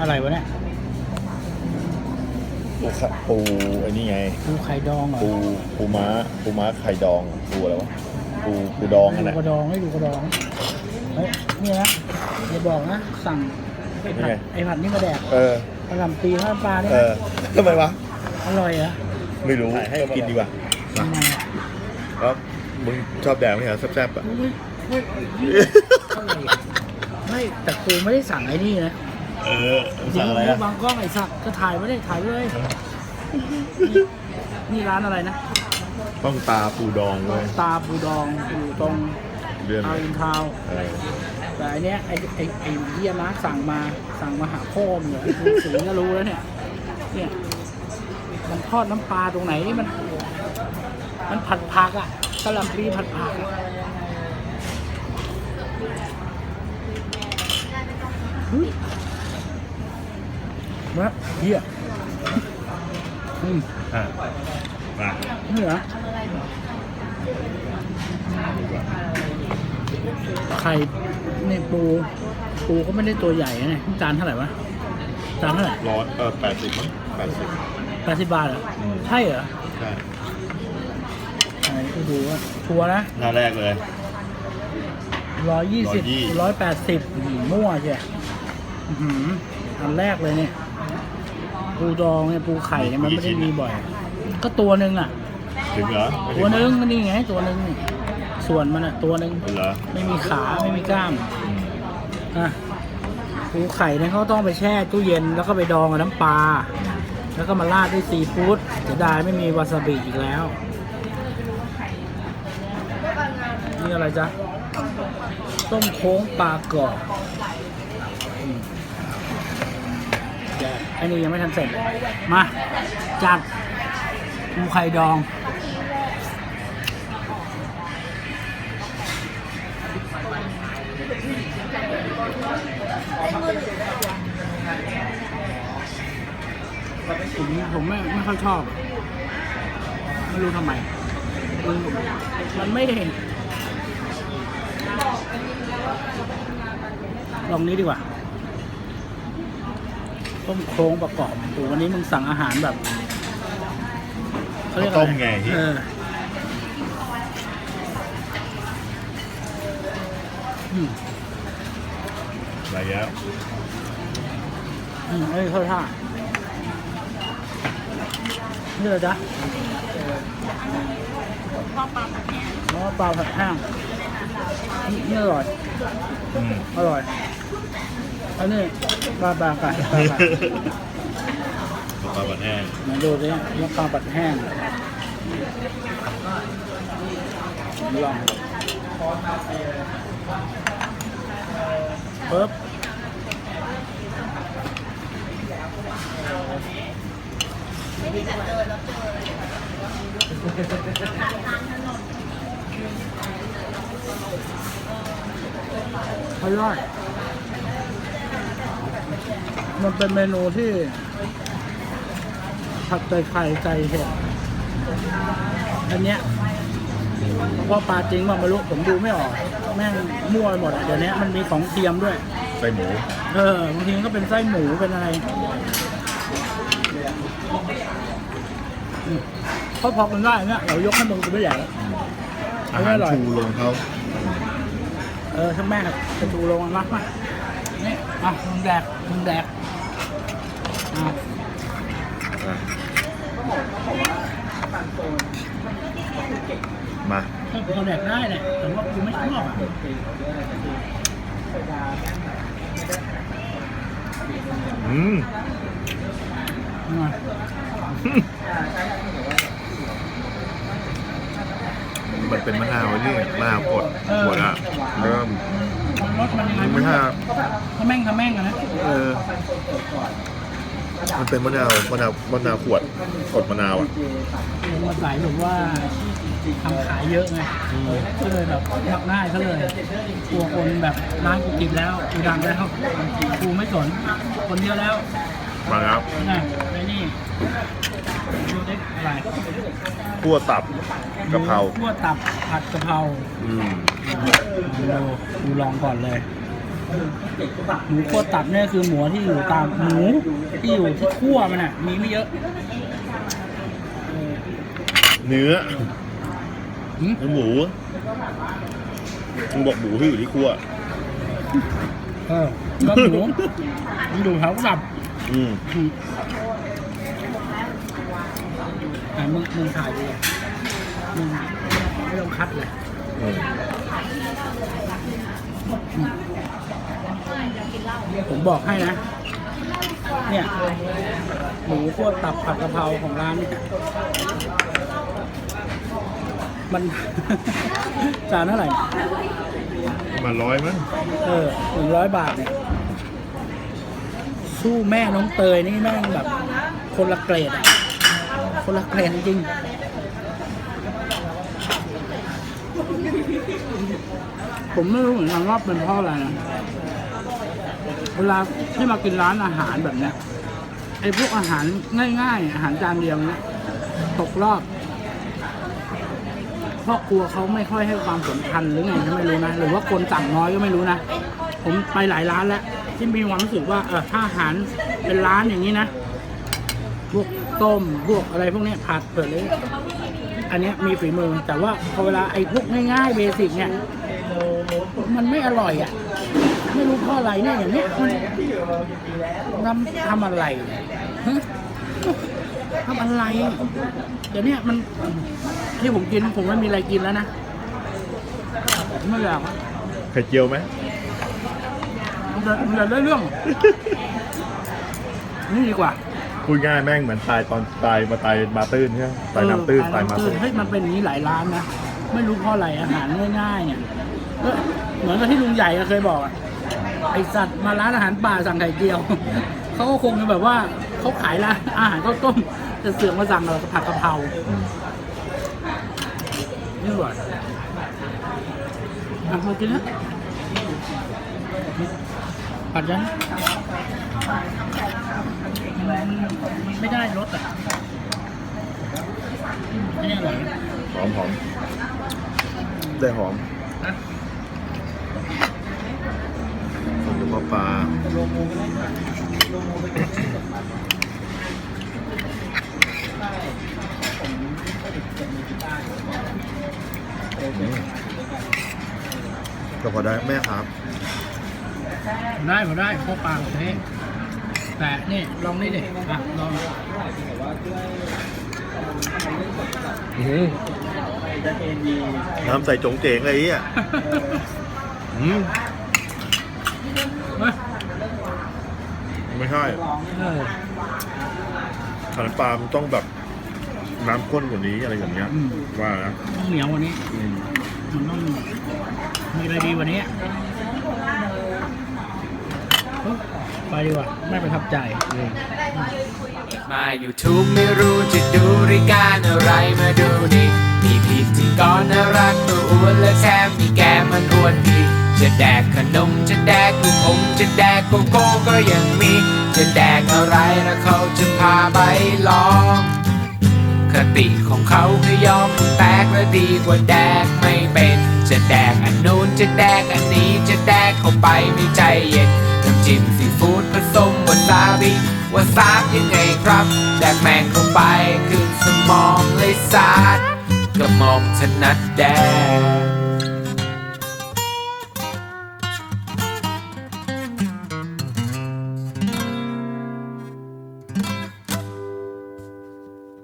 อะไรวะเนี่ยปูขะปูไอ้นี่ไง ปูไข่ดองเหรอปูปูม้าปูม้าไข่ดองปูอะไรวะปูปูดองให้กันดูนะกระดองให้ดูกระดองเฮ้ยนี่นะอย่าบอกนะ สั่งไอ้ผัดไอ้ผัดนี่มาแดกเออ กระหล่ำปีข้าวปลาเนี่ยเออทำไมวะ อร่อยเหรอไม่รู้ให้กินดีกว่าทำไมอะแล้วมึงชอบแดงไหมเหรอแซ่บๆอะเฮ้ยเฮ้ยอะไรอะไม่แต่กูไม่ได้สั่งไอ้นี่นะ เออสั่งอะไรอะบางกล้องไอ้สัตว์ก็ถ่ายไม่ได้ถ่ายเลยนี่นี่ร้านอะไรนะ ต้องตาปูดองเว้ยตาปูดองอยู่ตรงเรื่องทาวน์อินทาวน์เออแต่อันเนี้ยไอ้ไอ้ไอ้เฮียนะสั่งมาสั่งมาหาพ่อมงเหรอดูสีก็รู้แล้วเนี่ย เนี่ย มันทอดน้ำปลาตรงไหนนี่มัน มันผัดผักอะกะหล่ำปลีผัดผักอะเฮ้ย มาเฮียอืมอะมานี่เหรอไข่ในปูปูก็ไม่ได้ตัวใหญ่นะเนี่ยจานเท่าไหร่วะจานเท่าไหร่ร้อนเออแปดสิบมั้งแปดสิบแปดสิบบาทเหรออืมใช่เหรอใช่ไหนก็ดูว่าชัวร์นะหน้าแรกเลย ร้อยยี่สิบ120ร้อยแปดสิบมั่วใช่อื้อหืออันแรกเลยเนี่ย ปูดองเนี่ยปูไข่เนี่ยมันไม่ได้มีบ่อย ก็ตัวหนึ่งอะ ถึงเหรอไม่ตัวหถึนึ่งก็นี่ไงตัวหนึ่งนี่ส่วนมันอะตัวหนึ่งเหรอไม่มีขาไม่มีกล้ามอืมอะปูไข่เนี่ยเขาต้องไปแช่ตู้เย็นแล้วก็ไปดองกับน้ำปลาแล้วก็มาราดด้วยซีฟู้ดเสียดายไม่มีวาซาบิอีกแล้วนี่อะไรจ๊ะต้มโค้งปลากรอบ อ้นี่ยังไม่ทันเสร็จ มา จัดปูไข่ดอง ผมผมไม่ไม่ค่อยชอบ ไม่รู้ทำไมมันมันไม่ได้เห็น ลองนี้ดีกว่า ต้มโครงประกอบโอ้วันนี้มึงสั่งอาหารแบบเขาเรียกอะต้ไรมไงที่ เอออืมอะไรแล้วอืมเอ้ยเข้าท่านี่เลยจ๊ะหม้อปลาผัดแห้งนี่นี่อร่อย อืม อร่อย อันนี้ปลาปลาไก่ปลาไก่ปลาบัดแห้ง มาดูดิมะปลาปัดแห้งลองปึ๊บอร่อย มันเป็นเมนูที่ผัดไก่ไข่ไก่เห็ดอันเนี้ยว่าปลาจริงว่าไม่รู้ผมดูไม่ออก แม่งมั่วไปหมดอะเดี๋ยวนี้มันมีของเทียมด้วยไส้หมู เออบางทีมันก็เป็นไส้หมูเป็นอะไรอืมเขาพอกันได้เนี่ยเดี๋ยวยกให้มึงกูไม่ใหญ่อาหารอร่อยชูลงเขาเออช่างแม่งจะดูลงรักมา นี่อะมึงแดกมึงแดกอะอะมา ถ้าเราแดกได้แหละแต่ว่ากูไม่ชอบอะอืมมามันเป็นมะนาวนี่มะนาวกดขวดอะเริ่ม รสมันยังไงไม่ใช่ทะแม่งทะแม่งอะนะเออ มันเป็นมะนาวมะนาวมะนาวขวดกดมะนาวอะมันมาใส่แบบว่าทำขายเยอะไงก็เลยแบบมักง่ายซะเลยกลัวคนแบบร้านกูกินแล้วกูดังแล้วกูไม่สนคนเดียวแล้วมาแล้วนะไอ้นี่ดูได้อะไรคั่วตับกะเพราคั่วตับผัดกะเพราอืม ดูดูลองก่อนเลยหมูคั่วตับเนี่ยคือหมูที่อยู่ตามหมูที่อยู่ที่คั่วมันอะมีไม่เยอะเออเนื้อหืมเนื้อหมูมึงบอกหมูที่อยู่ที่ครัวเออก็หมูมันอยู่แถวตับอืมอืมอะมึงมึงถ่ายดีกว่ามึงไม่ต้องคัดเลยอืม ผมบอกให้นะ เนี่ย หมูคั่วตับผัดกะเพราของร้านเนี่ยมัน จานเท่าไหร่ประมาณร้อยมั้งเออหนึ่งร้อยบาทเนี่ย สู้แม่น้องเตยนี่แม่งแบบ คนละเกรดอะคนละเกรดจริง ผมไม่รู้เหมือนกันว่าเป็นเพราะอะไรนะเวลาที่มากินร้านอาหารแบบเนี้ยไอ้พวกอาหารง่ายๆ อาหารจานเดียวเนี้ยตกรอบพ่อครัวเขาไม่ค่อยให้ความสำคัญหรือไงก็ไม่รู้นะหรือว่าคนสั่งน้อยก็ไม่รู้นะผมไปหลายร้านแล้วที่มีความรู้สึกว่าเออถ้าอาหารเป็นร้านอย่างนี้นะพวกต้มพวกอะไรพวกเนี้ยผัดเปิดเลย อันนี้มีฝีมือแต่ว่าพอเวลาไอ้พวกง่ายๆเบสิกเนี่ย มันไม่อร่อยอะ ไม่รู้เพราะอะไรเนี่ยอย่างเนี้ยมันทำทำอะไรเนี่ยฮะทำอะไร เดี๋ยวเนี้มันที่ผมกินผมไม่มีอะไรกินแล้วนะไม่อยากไข่เจียวไหมมันจะมันจะได้เรื่อง นี่ดีกว่าพูดง่ายแม่งเหมือนตายตอนตายมาตายมาตื้นใช่ไหมตายน้ำตื้นเออตายมาน้ำตื้นเฮ้ยมันเป็นอย่างนี้หลายร้านนะ ไม่รู้เพราะอะไรอาหารง่ายๆเนี่ย เหมือนกับที่ลุงใหญ่เคยบอกอะไอสัตว์มาร้านอาหารป่าสั่งไข่เจียว เขาก็คงจะแบบว่าเขาขายร้านอาหารข้าวต้มจะเสือกมาสั่งเราผัดกะเพรานี่หว่อะมากินนะผัดยังไม่ได้รสอะนนี้อร่อยหอมหอมได้หอมนะ ส่วนกระเพาะปลาอืมก็พอได้แม่ครับ ได้มาได้พวกปลาโอเคแต่นี่ลองนี่ดิอะลองน้ำใส่จงเจ๋งเลยไอะ อืมมาไม่ใช่เออขันปลามันต้องแบบน้ำข้นกว่านี้อะไรอย่างเงี้ยอืมว่านะต้องเหนียวกว่านี้อืมมันต้องมีอะไรดีกว่านี้เฮ้ยไปดีกว่าไม่ประทับใจมา YouTube ไม่รู้จะดูรายการอะไรมาดูดิมีพิธีกรน่ารักตัวอ้วนและแถมมีแกมมันอ้วนดี จะแดกขนมจะแดกลูกอมจะแดกโกโก้ก็ยังมี จะแดกอะไรแล้วเขาจะพาไปลอง คติของเขาคือยอมแตกและดีกว่าแดกไม่เป็น จะแดกอันนู้นจะแดกอันนี้จะแดกเข้าไปไม่ใจเย็นน้ำจิ้มซีฟู้ดผสมวาซาบิวาซาบยังไงครับ แดกแมงเข้าไปขึ้นสมองเลยสาดกระหม่อมถนัดแดก